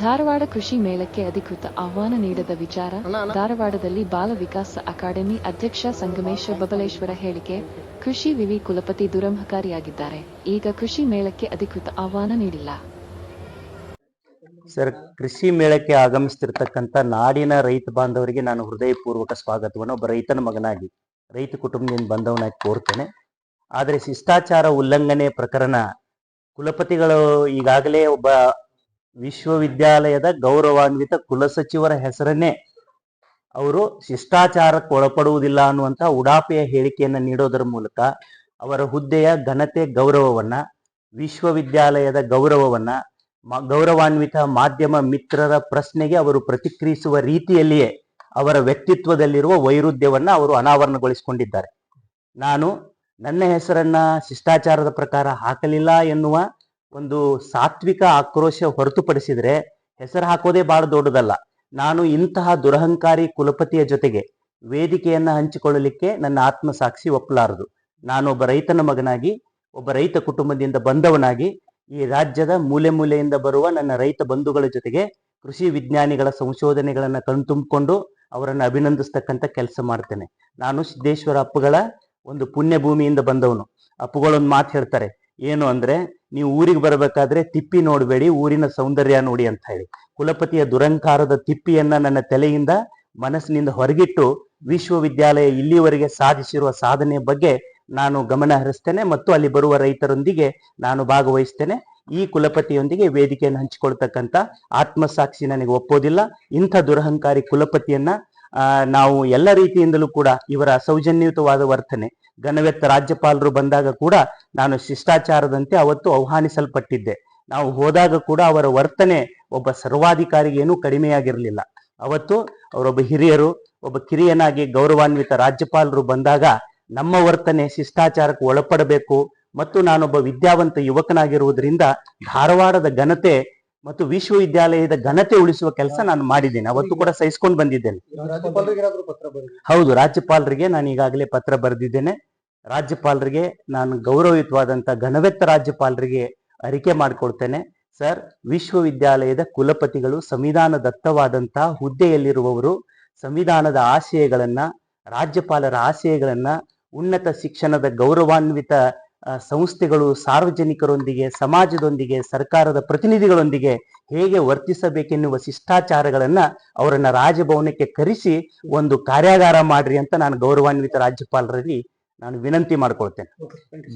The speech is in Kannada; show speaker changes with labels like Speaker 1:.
Speaker 1: ಧಾರವಾಡ ಕೃಷಿ ಮೇಳಕ್ಕೆ ಅಧಿಕೃತ ಆಹ್ವಾನ ನೀಡದ ವಿಚಾರ ಧಾರವಾಡದಲ್ಲಿ ಬಾಲ ವಿಕಾಸ ಅಕಾಡೆಮಿ ಅಧ್ಯಕ್ಷ ಸಂಗಮೇಶ ಬಬಲೇಶ್ವರ ಹೇಳಿಕೆ ಕೃಷಿ ವಿವಿ ಕುಲಪತಿ ದುರಂಹಕಾರಿಯಾಗಿದ್ದಾರೆ. ಈಗ ಕೃಷಿ ಮೇಳಕ್ಕೆ ಅಧಿಕೃತ ಆಹ್ವಾನ ನೀಡಿಲ್ಲ.
Speaker 2: ಸರ್ ಕೃಷಿ ಮೇಳಕ್ಕೆ ಆಗಮಿಸ್ತಿರ್ತಕ್ಕಂಥ ನಾಡಿನ ರೈತ ಬಾಂಧವರಿಗೆ ನಾನು ಹೃದಯಪೂರ್ವಕ ಸ್ವಾಗತವನ್ನು. ಒಬ್ಬ ರೈತನ ಮಗನಾಗಿ ರೈತ ಕುಟುಂಬದಿಂದ ಬಂದವನಾಗಿ ಕೋರ್ತೇನೆ. ಆದರೆ ಶಿಷ್ಟಾಚಾರ ಉಲ್ಲಂಘನೆ ಪ್ರಕರಣ ಕುಲಪತಿಗಳು ಈಗಾಗಲೇ ಒಬ್ಬ ವಿಶ್ವವಿದ್ಯಾಲಯದ ಗೌರವಾನ್ವಿತ ಕುಲಸಚಿವರ ಹೆಸರನ್ನೇ ಅವರು ಶಿಷ್ಟಾಚಾರಕ್ಕೆ ಒಳಪಡುವುದಿಲ್ಲ ಅನ್ನುವಂಥ ಉಡಾಪೆಯ ಹೇಳಿಕೆಯನ್ನು ನೀಡೋದರ ಮೂಲಕ ಅವರ ಹುದ್ದೆಯ ಘನತೆ ಗೌರವವನ್ನ, ವಿಶ್ವವಿದ್ಯಾಲಯದ ಗೌರವವನ್ನ ಗೌರವಾನ್ವಿತ ಮಾಧ್ಯಮ ಮಿತ್ರರ ಪ್ರಶ್ನೆಗೆ ಅವರು ಪ್ರತಿಕ್ರಿಯಿಸುವ ರೀತಿಯಲ್ಲಿಯೇ ಅವರ ವ್ಯಕ್ತಿತ್ವದಲ್ಲಿರುವ ವೈರುಧ್ಯವನ್ನ ಅವರು ಅನಾವರಣಗೊಳಿಸಿಕೊಂಡಿದ್ದಾರೆ. ನಾನು ನನ್ನ ಹೆಸರನ್ನ ಶಿಷ್ಟಾಚಾರದ ಪ್ರಕಾರ ಹಾಕಲಿಲ್ಲ ಎನ್ನುವ ಒಂದು ಸಾತ್ವಿಕ ಆಕ್ರೋಶ ಹೊರತುಪಡಿಸಿದರೆ ಹೆಸರು ಹಾಕೋದೇ ಬಹಳ ದೊಡ್ಡದಲ್ಲ. ನಾನು ಇಂತಹ ದುರಹಂಕಾರಿ ಕುಲಪತಿಯ ಜೊತೆಗೆ ವೇದಿಕೆಯನ್ನ ಹಂಚಿಕೊಳ್ಳಲಿಕ್ಕೆ ನನ್ನ ಆತ್ಮಸಾಕ್ಷಿ ಒಪ್ಪಲಾರದು. ನಾನು ಒಬ್ಬ ರೈತನ ಮಗನಾಗಿ, ಒಬ್ಬ ರೈತ ಕುಟುಂಬದಿಂದ ಬಂದವನಾಗಿ, ಈ ರಾಜ್ಯದ ಮೂಲೆ ಮೂಲೆಯಿಂದ ಬರುವ ನನ್ನ ರೈತ ಬಂಧುಗಳ ಜೊತೆಗೆ ಕೃಷಿ ವಿಜ್ಞಾನಿಗಳ ಸಂಶೋಧನೆಗಳನ್ನ ಕಣ್ತುಂಬಿಕೊಂಡು ಅವರನ್ನು ಅಭಿನಂದಿಸ್ತಕ್ಕಂಥ ಕೆಲಸ ಮಾಡ್ತೇನೆ. ನಾನು ಸಿದ್ದೇಶ್ವರ ಅಪ್ಪುಗಳ ಒಂದು ಪುಣ್ಯ ಭೂಮಿಯಿಂದ ಬಂದವನು. ಅಪ್ಪುಗಳೊಂದು ಮಾತು ಹೇಳ್ತಾರೆ. ಏನು ಅಂದ್ರೆ ನೀವು ಊರಿಗೆ ಬರಬೇಕಾದ್ರೆ ತಿಪ್ಪಿ ನೋಡಬೇಡಿ, ಊರಿನ ಸೌಂದರ್ಯ ನೋಡಿ ಅಂತ ಹೇಳಿ. ಕುಲಪತಿಯ ದುರಂಕಾರದ ತಿಪ್ಪಿಯನ್ನ ನನ್ನ ತಲೆಯಿಂದ ಮನಸ್ಸಿನಿಂದ ಹೊರಗಿಟ್ಟು ವಿಶ್ವವಿದ್ಯಾಲಯ ಇಲ್ಲಿವರೆಗೆ ಸಾಧಿಸಿರುವ ಸಾಧನೆ ಬಗ್ಗೆ ನಾನು ಗಮನ ಹರಿಸ್ತೇನೆ ಮತ್ತು ಅಲ್ಲಿ ಬರುವ ರೈತರೊಂದಿಗೆ ನಾನು ಭಾಗವಹಿಸ್ತೇನೆ. ಈ ಕುಲಪತಿಯೊಂದಿಗೆ ವೇದಿಕೆಯನ್ನು ಹಂಚಿಕೊಳ್ತಕ್ಕಂಥ ಆತ್ಮಸಾಕ್ಷಿ ನನಗೆ ಒಪ್ಪೋದಿಲ್ಲ. ಇಂಥ ದುರಹಂಕಾರಿ ಕುಲಪತಿಯನ್ನ ನಾವು ಎಲ್ಲ ರೀತಿಯಿಂದಲೂ ಕೂಡ ಇವರ ಸೌಜನ್ಯಯುತವಾದ ವರ್ತನೆ, ಘನವೆತ್ತ ರಾಜ್ಯಪಾಲರು ಬಂದಾಗ ಕೂಡ ನಾನು ಶಿಷ್ಟಾಚಾರದಂತೆ ಅವತ್ತು ಆಹ್ವಾನಿಸಲ್ಪಟ್ಟಿದ್ದೆ. ನಾವು ಹೋದಾಗ ಕೂಡ ಅವರ ವರ್ತನೆ ಒಬ್ಬ ಸರ್ವಾಧಿಕಾರಿಗೆ ಏನೂ ಕಡಿಮೆಯಾಗಿರಲಿಲ್ಲ. ಅವತ್ತು ಅವರೊಬ್ಬ ಹಿರಿಯರು, ಒಬ್ಬ ಕಿರಿಯನಾಗಿ ಗೌರವಾನ್ವಿತ ರಾಜ್ಯಪಾಲರು ಬಂದಾಗ ನಮ್ಮ ವರ್ತನೆ ಶಿಷ್ಟಾಚಾರಕ್ಕೆ ಒಳಪಡಬೇಕು ಮತ್ತು ನಾನೊಬ್ಬ ವಿದ್ಯಾವಂತ ಯುವಕನಾಗಿರುವುದರಿಂದ ಧಾರವಾಡದ ಘನತೆ ಮತ್ತು ವಿಶ್ವವಿದ್ಯಾಲಯದ ಘನತೆ ಉಳಿಸುವ ಕೆಲಸ ನಾನು ಮಾಡಿದ್ದೇನೆ. ಅವತ್ತು ಕೂಡ ಸಹಿಸ್ಕೊಂಡು ಬಂದಿದ್ದೇನೆ. ಹೌದು ರಾಜ್ಯಪಾಲರಿಗೆ ನಾನು ಈಗಾಗಲೇ ಪತ್ರ ಬರೆದಿದ್ದೇನೆ. ರಾಜ್ಯಪಾಲರಿಗೆ ನಾನು ಗೌರವಯುತವಾದಂತ ಘನವೆತ್ತ ರಾಜ್ಯಪಾಲರಿಗೆ ಅರಿಕೆ ಮಾಡಿಕೊಡ್ತೇನೆ ಸರ್ ವಿಶ್ವವಿದ್ಯಾಲಯದ ಕುಲಪತಿಗಳು ಸಂವಿಧಾನ ದತ್ತವಾದಂತಹ ಹುದ್ದೆಯಲ್ಲಿರುವವರು ಸಂವಿಧಾನದ ಆಶಯಗಳನ್ನ ರಾಜ್ಯಪಾಲರ ಆಶಯಗಳನ್ನ ಉನ್ನತ ಶಿಕ್ಷಣದ ಗೌರವಾನ್ವಿತ ಸಂಸ್ಥೆಗಳು ಸಾರ್ವಜನಿಕರೊಂದಿಗೆ ಸಮಾಜದೊಂದಿಗೆ ಸರ್ಕಾರದ ಪ್ರತಿನಿಧಿಗಳೊಂದಿಗೆ ಹೇಗೆ ವರ್ತಿಸಬೇಕೆನ್ನುವ ಶಿಷ್ಟಾಚಾರಗಳನ್ನ ಅವರನ್ನ ರಾಜಭವನಕ್ಕೆ ಕರೆಸಿ ಒಂದು ಕಾರ್ಯಾಗಾರ ಮಾಡ್ರಿ ಅಂತ ನಾನು ಗೌರವಾನ್ವಿತ ರಾಜ್ಯಪಾಲರಲ್ಲಿ ನಾನು ವಿನಂತಿ ಮಾಡ್ಕೊಳ್ತೇನೆ.
Speaker 3: ಓಕೆ
Speaker 2: ಧನ್ಯ